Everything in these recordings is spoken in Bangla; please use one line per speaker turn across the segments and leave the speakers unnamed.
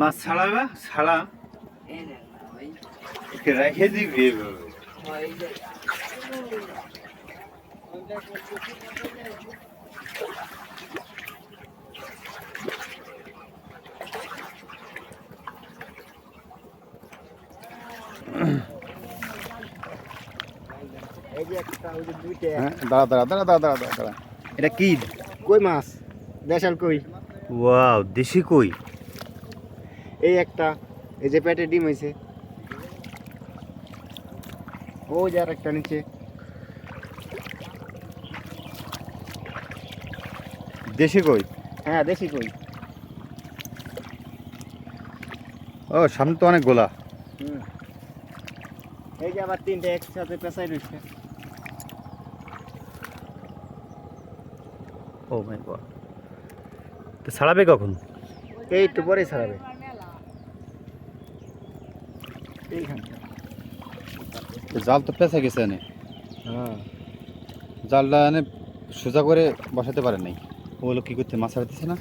মাছ ছাড়াবে ছাড়া? রেখে দিবি
এই যে একটা ওই যে দুইটা
হ্যাঁ দাঁড়া দাঁড়া দাঁড়া দাঁড়া দাঁড়া দাঁড়া দাঁড়া। এটা কি?
কই মাছ? দেশাল কই?
ওয়াও দেশি কই?
এই একটা এই যে পেটে ডিম হয়েছে ও যে আর একটা নিচে।
দেশি কই?
হ্যাঁ দেশি কই।
ও সামনে তো অনেক গোলা।
হুম। এই যে আবার তিনটে একসাথে পেঁচাই রয়েছে
ও মাই গড তো ছাড়াবে কখন?
এই একটু পরে ছাড়াবে।
জাল তো পেঁচা গেছে এনে।
হ্যাঁ।
জালটা এনে সোজা করে বসাতে পারে নাই। ও বলো কী করতে মাছ ছাড়তেছে না?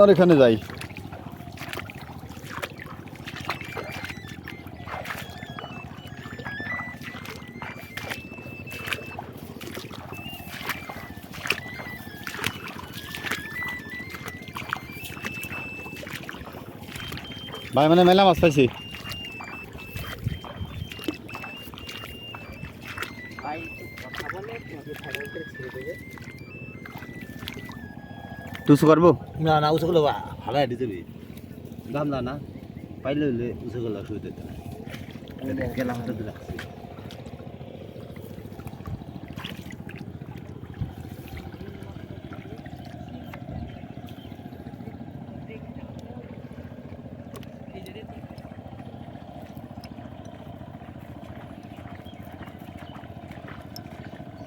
আর এখানে যাই। ভাই মানে মেলা মাছ পাইছি।
দেবে
টুসু করব?
না না উঁচু করলে ভালো হেঁটে যাবি দাম না পাইলে উঁচু করলে অসুবিধা গেলাম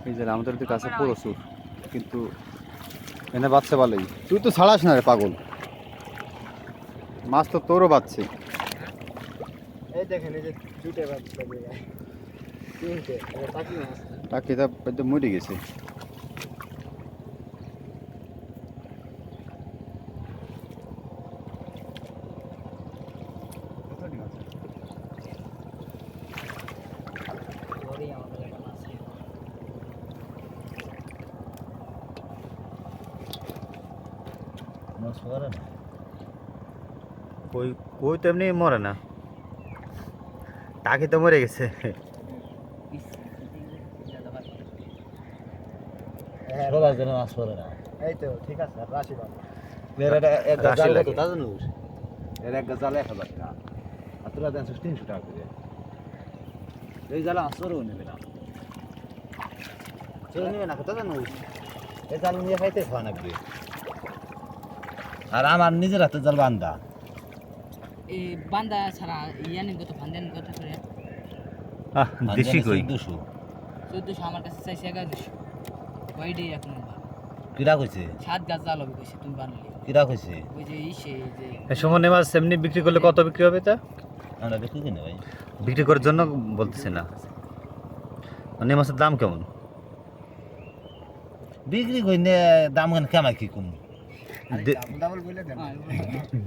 এই যে আমাদের তো কাছে প্রচুর কিন্তু এনে বাচ্চা ভালোই তুই তো ছাড়াস না রে পাগল। মাছ তো তোরও বাচ্ছে
এই দেখেন এই যে
তাকে তা মরে গেছে।
মাছ না?
কই কই তো এমনি মরে না। টাকি তো মরে গেছে।
সবার জন্য মাছ পড়ে না।
এই তো ঠিক আছে রাশি বাবা।
এর এক গাছ জাল
লাগে।
কত তা জানুস এর এক গাছ এক হাজার টাকা। আর তোরা দেন তিনশো টাকা করে। এই জালে মাছ নেবে না চলে নেবে না কত জানুস এই জাল নিয়ে খাইতে খাওয়া লাগবে আর আমার নিজের হাতে জাল বান্ধা
এই বান্দা ছাড়া ইয়ানি কত ফান্দেন কত করে
আহ দেশি কই?
দুশো
চোদ্দশো আমার কাছে চাইছে এগারোশো। ওইটাই এখন
কিরা কইছে?
সাত গাছ জাল হবে কইছে তুমি বানলে।
কিরা কইছে?
ওই যে ইসে যে
এই সময় মাছ এমনি বিক্রি করলে কত বিক্রি হবে তা
আমরা বিক্রি কিনে ভাই।
বিক্রি করার জন্য বলতেছি না। মানে মাছের দাম কেমন?
বিক্রি কইনে দাম কেন কেমাই কি কম?
দে-
ডাবল বলে দেন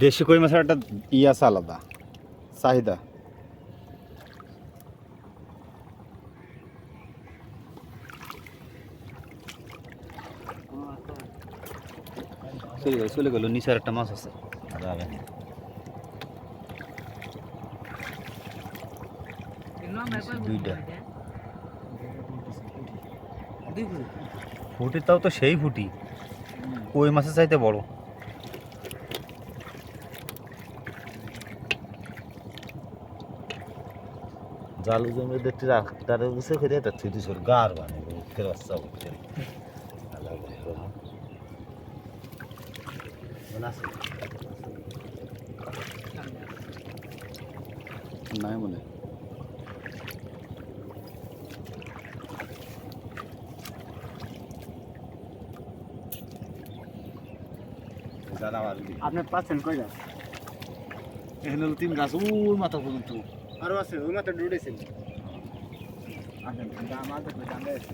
দেশি কই মাছের একটা ই আছে আলাদা চাহিদা।
চলে গেল চলে গেল নিচে একটা মাছ আছে। দুইটা।
দুই ফুটি।
তাও তো সেই ফুটি। কই মাছের চাইতে বড়?
জাল জমে দেখতে রাখ তার উসে খেতে তার থুই দিছর গার মানে ফের বাচ্চা উঠছে
নাই মনে।
আপনি পাচ্ছেন কই গাছ
এখানে হলো তিন গাছ ওই মাথা পর্যন্ত।
আরও আছে ওই মাথা ডুডেছিল আসেন দাম আছে দাম আছে